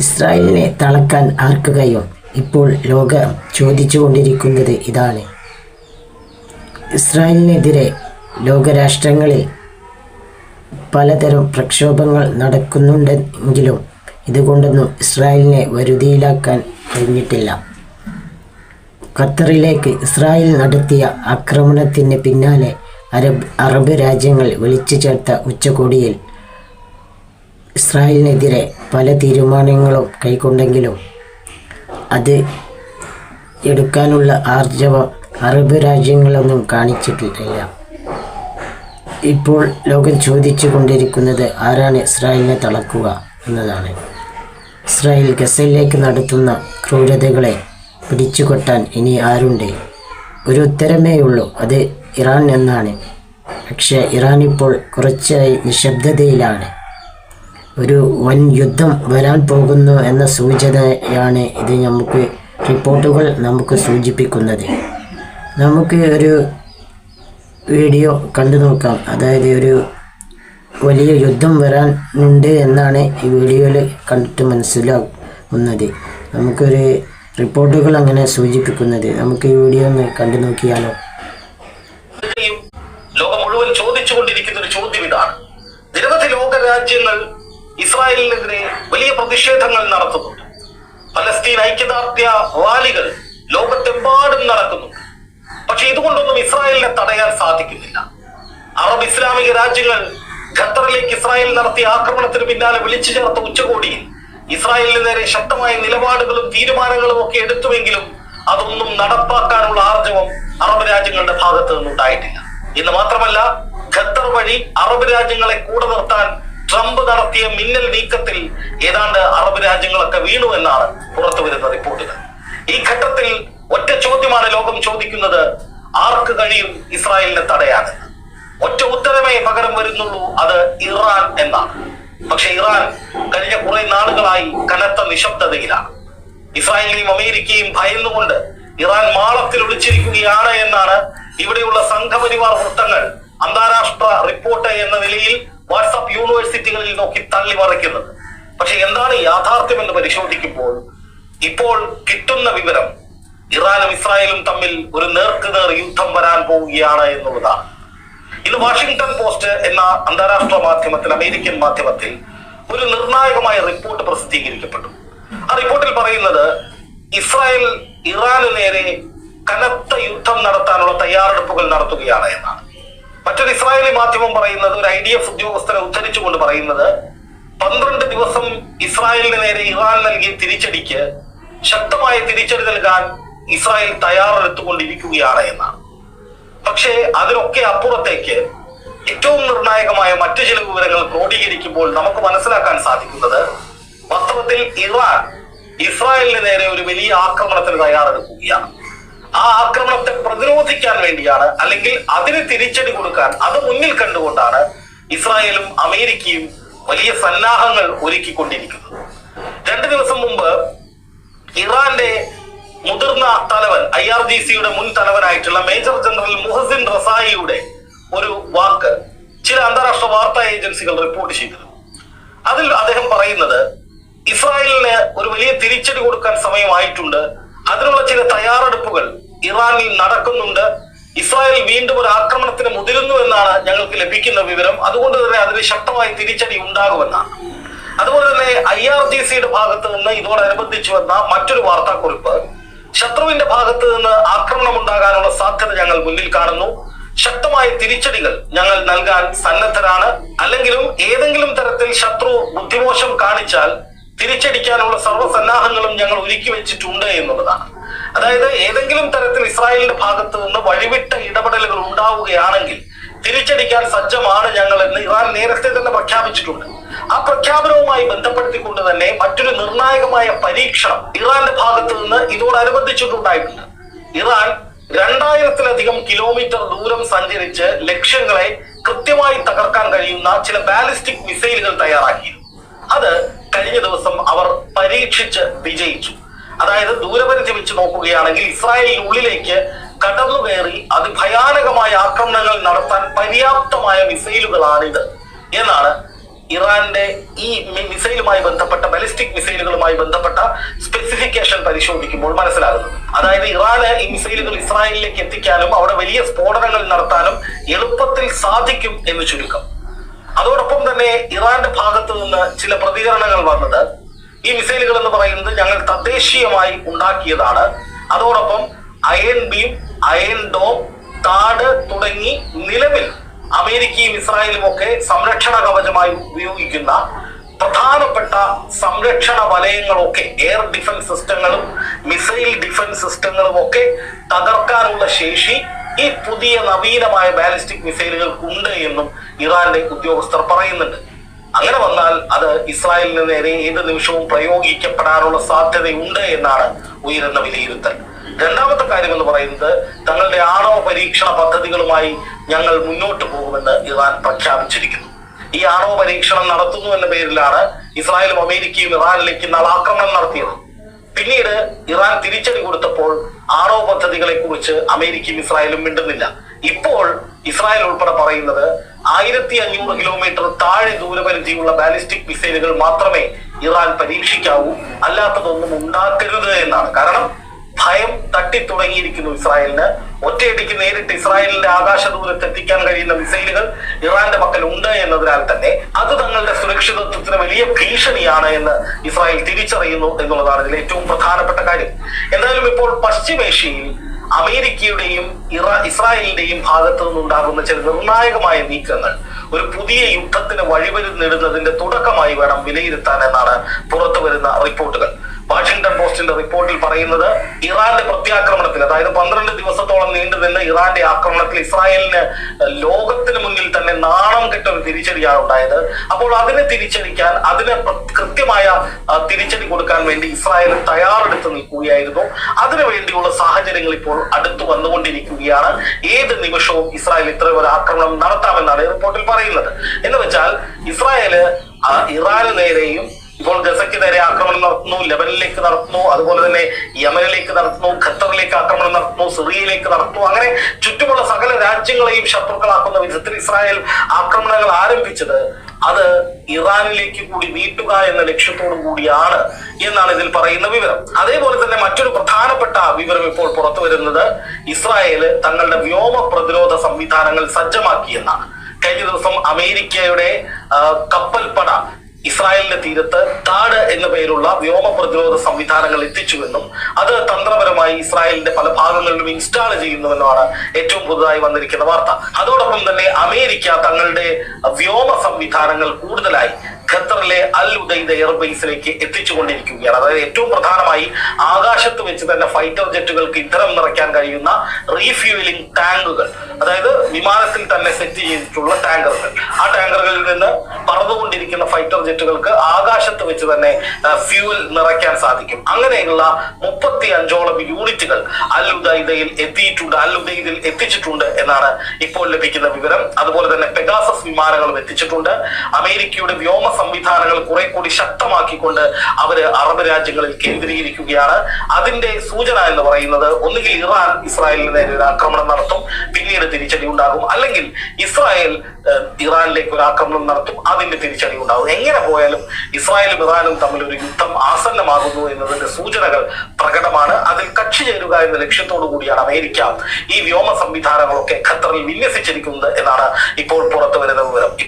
ഇസ്രായേലിനെ തളക്കാൻ ആർക്കുകയോ? ഇപ്പോൾ ലോകം ചോദിച്ചുകൊണ്ടിരിക്കുന്നത് ഇതാണ്. ഇസ്രായേലിനെതിരെ ലോകരാഷ്ട്രങ്ങളിൽ പലതരം പ്രക്ഷോഭങ്ങൾ നടക്കുന്നുണ്ടെങ്കിലും ഇതുകൊണ്ടൊന്നും ഇസ്രായേലിനെ വരുതിയിലാക്കാൻ കഴിഞ്ഞിട്ടില്ല. ഖത്തറിലേക്ക് ഇസ്രായേൽ നടത്തിയ ആക്രമണത്തിന് പിന്നാലെ അറബ് അറബ് രാജ്യങ്ങൾ വിളിച്ചു ചേർത്ത ഉച്ചകോടിയിൽ ഇസ്രായേലിനെതിരെ പല തീരുമാനങ്ങളും കൈക്കൊണ്ടെങ്കിലും അത് എടുക്കാനുള്ള ആർജവം അറബ് രാജ്യങ്ങളൊന്നും കാണിച്ചിട്ടില്ല. ഇപ്പോൾ ലോകം ചോദിച്ചു കൊണ്ടിരിക്കുന്നത് ആരാണ് ഇസ്രായേലിനെ തളക്കുക എന്നതാണ്. ഇസ്രായേൽ ഗസയിലേക്ക് നടത്തുന്ന ക്രൂരതകളെ പിടിച്ചുകൊട്ടാൻ ഇനി ആരുണ്ട്? ഒരു ഉത്തരമേ ഉള്ളൂ അത് ഇറാൻ എന്നാണ്. പക്ഷേ ഇറാൻ ഇപ്പോൾ കുറച്ചായി നിശബ്ദതയിലാണ്. ഒരു വൻ യുദ്ധം വരാൻ പോകുന്നു എന്ന സൂചനയാണ് ഇത് നമുക്ക് റിപ്പോർട്ടുകൾ നമുക്ക് സൂചിപ്പിക്കുന്നത്. നമുക്ക് ഒരു വീഡിയോ കണ്ടു നോക്കാം. അതായത് ഒരു വലിയ യുദ്ധം വരാനുണ്ട് എന്നാണ് ഈ വീഡിയോയിൽ കണ്ടിട്ട് മനസ്സിലാകുന്നത് നമുക്കൊരു റിപ്പോർട്ടുകൾ അങ്ങനെ സൂചിപ്പിക്കുന്നത്. നമുക്ക് ഈ വീഡിയോ ഒന്ന് കണ്ടു നോക്കിയാലോ? ലോകം മുഴുവൻ ചോദിച്ചുകൊണ്ടിരിക്കുന്ന ഒരു ചോദ്യം ഇതാണ്. നിരവധി ലോക രാജ്യങ്ങൾ ഇസ്രായേലിനെതിരെ വലിയ പ്രതിഷേധങ്ങൾ നടത്തുന്നുണ്ട്. ഫലസ്തീൻ ഐക്യദാർഢ്യ റാലികൾ ലോകത്തെമ്പാടും നടക്കുന്നുണ്ട്. പക്ഷെ ഇതുകൊണ്ടൊന്നും ഇസ്രായേലിനെ തടയാൻ സാധിക്കുന്നില്ല. അറബ് ഇസ്ലാമിക രാജ്യങ്ങൾ ഖത്തറിലേക്ക് ഇസ്രായേൽ നടത്തിയ ആക്രമണത്തിന് പിന്നാലെ വിളിച്ചു ചേർത്ത ഉച്ചകോടിയിൽ ഇസ്രായേലിന് നേരെ ശക്തമായ നിലപാടുകളും തീരുമാനങ്ങളും ഒക്കെ എടുത്തുവെങ്കിലും അതൊന്നും നടപ്പാക്കാനുള്ള ആർജവം അറബ് രാജ്യങ്ങളുടെ ഭാഗത്ത് നിന്നുണ്ടായിട്ടില്ല. ഇന്ന് മാത്രമല്ല ഖത്തർ വഴി അറബ് രാജ്യങ്ങളെ കൂടെ നിർത്താൻ നടത്തിയ മിന്നൽ നീക്കത്തിൽ ഏതാണ്ട് അറബ് രാജ്യങ്ങളൊക്കെ വീണു എന്നാണ് പുറത്തു വരുന്ന റിപ്പോർട്ടുകൾ. ഈ ഘട്ടത്തിൽ ഒറ്റ ചോദ്യമാണ് ലോകം ചോദിക്കുന്നത് ആർക്ക് കഴിയും ഇസ്രായേലിനെ തടയാൻ? ഒറ്റ ഉത്തരമേ പകരം വരുന്നുള്ളൂ അത് ഇറാൻ എന്നാണ്. പക്ഷെ ഇറാൻ കഴിഞ്ഞ കുറെ നാളുകളായി കനത്ത നിശബ്ദതയിലാണ്. ഇസ്രായേലിനെയും അമേരിക്കയും ഭയന്നുകൊണ്ട് ഇറാൻ മാളത്തിൽ ഒളിച്ചിരിക്കുകയാണ് എന്നാണ് ഇവിടെയുള്ള സംഘപരിവാർ വൃത്തങ്ങൾ അന്താരാഷ്ട്ര റിപ്പോർട്ട് എന്ന നിലയിൽ വാട്സാപ്പ് യൂണിവേഴ്സിറ്റികളിൽ നോക്കി തള്ളി മറിക്കുന്നത്. പക്ഷെ എന്താണ് യാഥാർത്ഥ്യം എന്ന് പരിശോധിക്കുമ്പോൾ ഇപ്പോൾ കിട്ടുന്ന വിവരം ഇറാനും ഇസ്രായേലും തമ്മിൽ ഒരു നേർക്കുനേർ യുദ്ധം വരാൻ പോവുകയാണ് എന്നുള്ളതാണ്. ഇന്ന് വാഷിംഗ്ടൺ പോസ്റ്റ് എന്ന അന്താരാഷ്ട്ര മാധ്യമത്തിൽ അമേരിക്കൻ മാധ്യമത്തിൽ ഒരു നിർണായകമായ റിപ്പോർട്ട് പ്രസിദ്ധീകരിക്കപ്പെട്ടു. ആ റിപ്പോർട്ടിൽ പറയുന്നത് ഇസ്രായേൽ ഇറാന് നേരെ കനത്ത യുദ്ധം നടത്താനുള്ള തയ്യാറെടുപ്പുകൾ നടത്തുകയാണ് എന്നാണ്. മറ്റൊരു ഇസ്രായേലി മാധ്യമം പറയുന്നത് ഒരു ഐ ഡി എഫ് ഉദ്യോഗസ്ഥരെ ഉദ്ധരിച്ചുകൊണ്ട് പറയുന്നത് പന്ത്രണ്ട് ദിവസം ഇസ്രായേലിന് നേരെ ഇറാൻ നൽകിയ തിരിച്ചടിക്ക് ശക്തമായ തിരിച്ചടി നൽകാൻ ഇസ്രായേൽ തയ്യാറെടുത്തുകൊണ്ടിരിക്കുകയാണ് എന്നാണ്. പക്ഷേ അതിനൊക്കെ അപ്പുറത്തേക്ക് ഏറ്റവും നിർണായകമായ മറ്റു ചില വിവരങ്ങൾ ക്രോഡീകരിക്കുമ്പോൾ നമുക്ക് മനസ്സിലാക്കാൻ സാധിക്കുന്നത് വാസ്തവത്തിൽ ഇറാൻ ഇസ്രായേലിന് നേരെ ഒരു വലിയ ആക്രമണത്തിന് തയ്യാറെടുക്കുകയാണ്. ആ ആക്രമണത്തെ പ്രതിരോധിക്കാൻ വേണ്ടിയാണ് അല്ലെങ്കിൽ അതിന് തിരിച്ചടി കൊടുക്കാൻ അത് മുന്നിൽ കണ്ടുകൊണ്ടാണ് ഇസ്രായേലും അമേരിക്കയും വലിയ സന്നാഹങ്ങൾ ഒരുക്കിക്കൊണ്ടിരിക്കുന്നത്. രണ്ടു ദിവസം മുമ്പ് ഇറാന്റെ മുതിർന്ന തലവൻ ഐ ആർ ജി സിയുടെ മുൻ തലവനായിട്ടുള്ള മേജർ ജനറൽ മുഹസിൻ റസായിയുടെ ഒരു വാക്ക് ചില അന്താരാഷ്ട്ര വാർത്താ ഏജൻസികൾ റിപ്പോർട്ട് ചെയ്തിരുന്നു. അതിൽ അദ്ദേഹം പറയുന്നത് ഇസ്രായേലിന് ഒരു വലിയ തിരിച്ചടി കൊടുക്കാൻ സമയമായിട്ടുണ്ട്. അതിനുള്ള ചില തയ്യാറെടുപ്പുകൾ ഇറാനിൽ നടക്കുന്നുണ്ട്. ഇസ്രായേൽ വീണ്ടും ഒരു ആക്രമണത്തിന് മുതിരുന്നു എന്നാണ് ഞങ്ങൾക്ക് ലഭിക്കുന്ന വിവരം. അതുകൊണ്ട് തന്നെ അതിന് ശക്തമായി തിരിച്ചടി ഉണ്ടാകുമെന്നാണ്. അതുപോലെ തന്നെ ഐ ആർ ജി സിയുടെ ഭാഗത്ത് നിന്ന് ഇതോടനുബന്ധിച്ച് വന്ന മറ്റൊരു വാർത്താക്കുറിപ്പ്. ശത്രുവിന്റെ ഭാഗത്ത് നിന്ന് ആക്രമണം ഉണ്ടാകാനുള്ള സാധ്യത ഞങ്ങൾ മുന്നിൽ കാണുന്നു. ശക്തമായ തിരിച്ചടികൾ ഞങ്ങൾ നൽകാൻ സന്നദ്ധരാണ്. അല്ലെങ്കിലും ഏതെങ്കിലും തരത്തിൽ ശത്രു ബുദ്ധിമോശം കാണിച്ചാൽ തിരിച്ചടിക്കാനുള്ള സർവസന്നാഹങ്ങളും ഞങ്ങൾ ഒരുക്കി വെച്ചിട്ടുണ്ട് എന്നുള്ളതാണ്. അതായത് ഏതെങ്കിലും തരത്തിൽ ഇസ്രായേലിന്റെ ഭാഗത്ത് നിന്ന് വഴിവിട്ട ഇടപെടലുകൾ ഉണ്ടാവുകയാണെങ്കിൽ തിരിച്ചടിക്കാൻ സജ്ജമാണ് ഞങ്ങൾ എന്ന് ഇറാൻ നേരത്തെ തന്നെ പ്രഖ്യാപിച്ചിട്ടുണ്ട്. ആ പ്രഖ്യാപനവുമായി ബന്ധപ്പെടുത്തിക്കൊണ്ട് തന്നെ മറ്റൊരു നിർണായകമായ പരീക്ഷണം ഇറാന്റെ ഭാഗത്ത് നിന്ന് ഇതോടനുബന്ധിച്ചിട്ടുണ്ടായിട്ടുണ്ട്. ഇറാൻ രണ്ടായിരത്തിലധികം കിലോമീറ്റർ ദൂരം സഞ്ചരിച്ച് ലക്ഷ്യങ്ങളെ കൃത്യമായി തകർക്കാൻ കഴിയുന്ന ചില ബാലിസ്റ്റിക് മിസൈലുകൾ തയ്യാറാക്കിയിരുന്നു. അത് കഴിഞ്ഞ ദിവസം അവർ പരീക്ഷിച്ച് വിജയിച്ചു. അതായത് ദൂരപരിധി വെച്ച് നോക്കുകയാണെങ്കിൽ ഇസ്രായേലിനുള്ളിലേക്ക് കടന്നു കയറി അതിഭയാനകമായ ആക്രമണങ്ങൾ നടത്താൻ പര്യാപ്തമായ മിസൈലുകളാണിത്. എന്നാണ് ഇറാന്റെ ഈ മിസൈലുമായി ബന്ധപ്പെട്ട ബലിസ്റ്റിക് മിസൈലുകളുമായി ബന്ധപ്പെട്ട സ്പെസിഫിക്കേഷൻ പരിശോധിക്കുമ്പോൾ മനസ്സിലാകുന്നത്. അതായത് ഇറാന് ഈ മിസൈലുകൾ ഇസ്രായേലിലേക്ക് എത്തിക്കാനും അവിടെ വലിയ സ്ഫോടനങ്ങൾ നടത്താനും എളുപ്പത്തിൽ സാധിക്കും എന്ന് ചുരുക്കം. അതോടൊപ്പം തന്നെ ഇറാന്റെ ഭാഗത്തു നിന്ന് ചില പ്രതികരണങ്ങൾ വന്നത് ഈ മിസൈലുകൾ എന്ന് പറയുന്നത് ഞങ്ങൾ തദ്ദേശീയമായി ഉണ്ടാക്കിയതാണ്. അതോടൊപ്പം അയൺ ബീം അയൺ ഡോം താട് തുടങ്ങി നിലവിൽ അമേരിക്കയും ഇസ്രായേലും ഒക്കെ സംരക്ഷണ കവചമായി ഉപയോഗിക്കുന്ന പ്രധാനപ്പെട്ട സംരക്ഷണ വലയങ്ങളൊക്കെ എയർ ഡിഫൻസ് സിസ്റ്റങ്ങളും മിസൈൽ ഡിഫൻസ് സിസ്റ്റങ്ങളും ഒക്കെ തകർക്കാനുള്ള ശേഷി ഈ പുതിയ നവീനമായ ബാലിസ്റ്റിക് മിസൈലുകൾക്ക് ഉണ്ട് എന്നും ഇറാന്റെ ഉദ്യോഗസ്ഥർ പറയുന്നുണ്ട്. അങ്ങനെ വന്നാൽ അത് ഇസ്രായേലിന് നേരെ ഏത് നിമിഷവും പ്രയോഗിക്കപ്പെടാനുള്ള സാധ്യതയുണ്ട് എന്നാണ് ഉയരുന്ന വിലയിരുത്തൽ. രണ്ടാമത്തെ കാര്യം എന്ന് പറയുന്നത് തങ്ങളുടെ ആണവ പരീക്ഷണ പദ്ധതികളുമായി ഞങ്ങൾ മുന്നോട്ട് പോകുമെന്ന് ഇറാൻ പ്രഖ്യാപിച്ചിരിക്കുന്നു. ഈ ആണവ പരീക്ഷണം നടത്തുന്നു എന്ന പേരിലാണ് ഇസ്രായേലും അമേരിക്കയും ഇറാനിലേക്ക് നാളെ ആക്രമണം നടത്തിയത്. പിന്നീട് ഇറാൻ തിരിച്ചടി കൊടുത്തപ്പോൾ ആണവ പദ്ധതികളെ കുറിച്ച് അമേരിക്കയും ഇസ്രായേലും മിണ്ടുന്നില്ല. ഇപ്പോൾ ഇസ്രായേൽ ഉൾപ്പെടെ പറയുന്നത് ആയിരത്തി അഞ്ഞൂറ് കിലോമീറ്റർ താഴെ ദൂരപരിധിയുള്ള ബാലിസ്റ്റിക് മിസൈലുകൾ മാത്രമേ ഇറാൻ പരീക്ഷിക്കാവൂ. അല്ലാത്തതൊന്നും ഉണ്ടാക്കരുത് എന്നാണ്. കാരണം ഭയം തട്ടിത്തുടങ്ങിയിരിക്കുന്നു ഇസ്രായേലിന്. ഒറ്റയടിക്ക് നേരിട്ട് ഇസ്രായേലിന്റെ ആകാശ ദൂരത്ത് എത്തിക്കാൻ കഴിയുന്ന മിസൈലുകൾ ഇറാന്റെ പക്കൽ ഉണ്ട് എന്നതിനാൽ തന്നെ അത് തങ്ങളുടെ സുരക്ഷിതത്വത്തിന് വലിയ ഭീഷണിയാണ് എന്ന് ഇസ്രായേൽ തിരിച്ചറിയുന്നു എന്നുള്ളതാണ് ഇതിൽ ഏറ്റവും പ്രധാനപ്പെട്ട കാര്യം. എന്തായാലും ഇപ്പോൾ പശ്ചിമേഷ്യയിൽ അമേരിക്കയുടെയും ഇറ ഇസ്രായേലിന്റെയും ഭാഗത്തു നിന്നുണ്ടാകുന്ന ചില നിർണായകമായ നീക്കങ്ങൾ ഒരു പുതിയ യുദ്ധത്തിന് വഴിവരുന്നിടുന്നതിന്റെ തുടക്കമായി വേണം വിലയിരുത്താൻ എന്നാണ് പുറത്തു വരുന്ന റിപ്പോർട്ടുകൾ. വാഷിംഗ്ടൺ പോസ്റ്റിന്റെ റിപ്പോർട്ടിൽ പറയുന്നത് ഇറാന്റെ പ്രത്യാക്രമണത്തിൽ അതായത് പന്ത്രണ്ട് ദിവസത്തോളം നീണ്ടു നിന്ന ഇറാന്റെ ആക്രമണത്തിൽ ഇസ്രായേലിന് ലോകത്തിന് മുന്നിൽ തന്നെ നാണം കെട്ട ഒരു തിരിച്ചടിയാണ് ഉണ്ടായത്. അപ്പോൾ അതിനെ തിരിച്ചടിക്കാൻ അതിന് കൃത്യമായ തിരിച്ചടി കൊടുക്കാൻ വേണ്ടി ഇസ്രായേൽ തയ്യാറെടുത്ത് നിൽക്കുകയായിരുന്നു. അതിനുവേണ്ടിയുള്ള സാഹചര്യങ്ങൾ ഇപ്പോൾ അടുത്തു വന്നുകൊണ്ടിരിക്കുകയാണ്. ഏത് നിമിഷവും ഇസ്രായേൽ ഇത്ര ഒരു ആക്രമണം നടത്താമെന്നാണ് റിപ്പോർട്ടിൽ പറയുന്നത്. എന്ന് വെച്ചാൽ ഇസ്രായേൽ ഇറാന് നേരെയും ഇപ്പോൾ ഗസയ്ക്ക് നേരെ ആക്രമണം നടത്തുന്നു ലെബനിലേക്ക് നടത്തുന്നു അതുപോലെ തന്നെ യമനിലേക്ക് നടത്തുന്നു ഖത്തറിലേക്ക് ആക്രമണം നടത്തുന്നു സിറിയയിലേക്ക് നടത്തുന്നു. അങ്ങനെ ചുറ്റുമുള്ള സകല രാജ്യങ്ങളെയും ശത്രുക്കളാക്കുന്ന വിധത്തിൽ ഇസ്രായേൽ ആക്രമണങ്ങൾ ആരംഭിച്ചത് അത് ഇറാനിലേക്ക് കൂടി നീട്ടുക എന്ന ലക്ഷ്യത്തോടു കൂടിയാണ് എന്നാണ് ഇതിൽ പറയുന്ന വിവരം. അതേപോലെ തന്നെ മറ്റൊരു പ്രധാനപ്പെട്ട വിവരം ഇപ്പോൾ പുറത്തു വരുന്നത് ഇസ്രായേൽ തങ്ങളുടെ വ്യോമ പ്രതിരോധ സംവിധാനങ്ങൾ സജ്ജമാക്കിയെന്നാണ് കഴിഞ്ഞ ദിവസം അമേരിക്കയുടെ കപ്പൽപ്പട ഇസ്രായേലിന്റെ തീരത്ത് താട് എന്ന പേരുള്ള വ്യോമ പ്രതിരോധ സംവിധാനങ്ങൾ എത്തിച്ചുവെന്നും അത് തന്ത്രപരമായി ഇസ്രായേലിന്റെ പല ഭാഗങ്ങളിലും ഇൻസ്റ്റാൾ ചെയ്യുന്നുവെന്നുമാണ് ഏറ്റവും പുതുതായി വന്നിരിക്കുന്ന വാർത്ത. അതോടൊപ്പം തന്നെ അമേരിക്ക തങ്ങളുടെ വ്യോമ സംവിധാനങ്ങൾ കൂടുതലായി ഖത്തറിലെ അൽ ഉദൈദ എയർബേസിലേക്ക് എത്തിച്ചുകൊണ്ടിരിക്കുകയാണ്. അതായത് ഏറ്റവും പ്രധാനമായി ആകാശത്ത് വെച്ച് തന്നെ ഫൈറ്റർ ജെറ്റുകൾക്ക് ഇന്ധനം നിറയ്ക്കാൻ കഴിയുന്ന റീഫ്യൂലിംഗ് ടാങ്കുകൾ. അതായത് വിമാനത്തിൽ തന്നെ സെറ്റ് ചെയ്തിട്ടുള്ള ടാങ്കറുകൾ. ആ ടാങ്കറുകളിൽ നിന്ന് പറന്നുകൊണ്ടിരിക്കുന്ന ഫൈറ്റർ ജെറ്റുകൾക്ക് ആകാശത്ത് വെച്ച് തന്നെ ഫ്യൂൽ നിറയ്ക്കാൻ സാധിക്കും. അങ്ങനെയുള്ള മുപ്പത്തി അഞ്ചോളം യൂണിറ്റുകൾ അൽ ഉദൈദയിൽ എത്തിയിട്ടുണ്ട് അൽ ഉദൈദിൽ എത്തിച്ചിട്ടുണ്ട് എന്നാണ് ഇപ്പോൾ ലഭിക്കുന്ന വിവരം. അതുപോലെ തന്നെ പെഗാസസ് വിമാനങ്ങളും എത്തിച്ചിട്ടുണ്ട്. അമേരിക്കയുടെ വ്യോമ സംവിധാനങ്ങൾ കുറെ കൂടി ശക്തമാക്കിക്കൊണ്ട് അവർ അറബ് രാജ്യങ്ങളിൽ കേന്ദ്രീകരിക്കുകയാണ്. അതിന്റെ സൂചന എന്ന് പറയുന്നത് ഒന്നുകിൽ ഇറാൻ ഇസ്രായേലിന് നേരെ ഒരു ആക്രമണം നടത്തും പിന്നീട് തിരിച്ചടി ഉണ്ടാകും. അല്ലെങ്കിൽ ഇസ്രായേൽ ഇറാനിലേക്ക് ഒരു ആക്രമണം നടത്തും അതിന്റെ തിരിച്ചടി ഉണ്ടാകും. എങ്ങനെ പോയാലും ഇസ്രായേലും ഇറാനും തമ്മിൽ ഒരു യുദ്ധം ആസന്നമാകുന്നു എന്നതിന്റെ സൂചനകൾ പ്രകടമാണ്. അതിൽ കക്ഷി ചേരുക എന്ന ലക്ഷ്യത്തോടു കൂടിയാണ് അമേരിക്ക ഈ വ്യോമ സംവിധാനങ്ങളൊക്കെ ഖത്തറിൽ വിന്യസിച്ചിരിക്കുന്നത് എന്നാണ് ഇപ്പോൾ പുറത്തു വരുന്ന വിവരം.